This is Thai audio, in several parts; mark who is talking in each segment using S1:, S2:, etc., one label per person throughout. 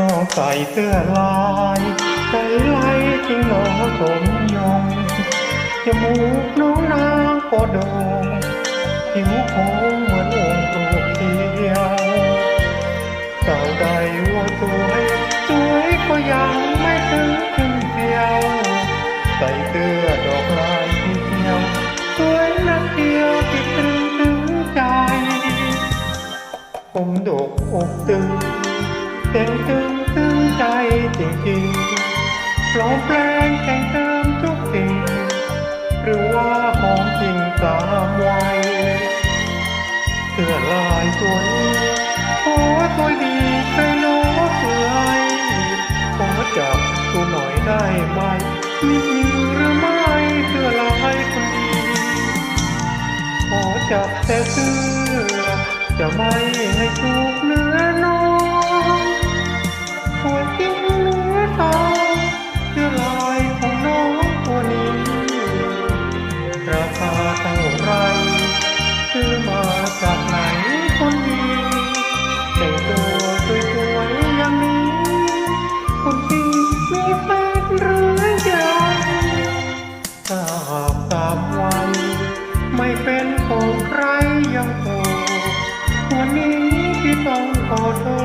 S1: น้องใส่เสื้อลายใจไหลจริงหนองสมยงจมูกน้องนางก็โดงผิวโค้งเหมือนองค์รูเดียวสาวใดว่าสวยสวยก็ยังไม่ถึงถึงเดียว ใส่เสื้อดอกลายที่เดียว สวยนักเดียวที่ตึงถึงใจ ผมดกอกตึง เต็งตึงตึงใจจริงๆปลอมแปลงแต่งเติมทุกสิ่ง หรือว่าของจริงตามวัยเสื้อลายสวยโอ้สวยดีใครโน้เสื่อยขอจับตัวหน่อยได้ไหมมีจริงหรือไม่เสื้อลายคนดีขอจับแต่เสื้อจะไม่ให้ถูกเนื้อน้อ ต้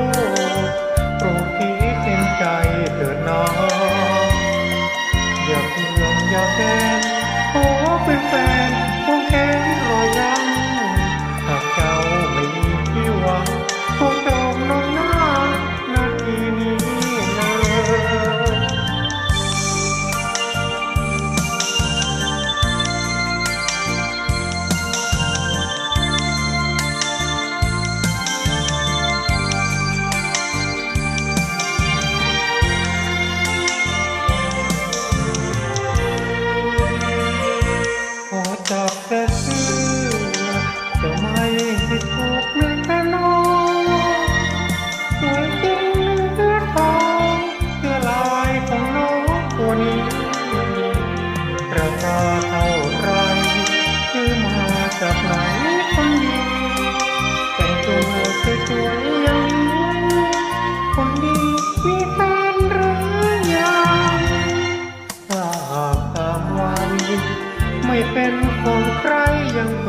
S1: เป็นของใครยังโต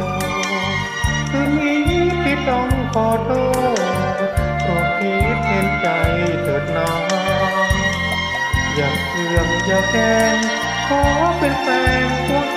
S1: คืนนี้พี่ต้องขอโทษโปรดคิดเห็นใจเถิดน้องอย่าเสื่องอย่าแก้ขอเป็นแฟนหัว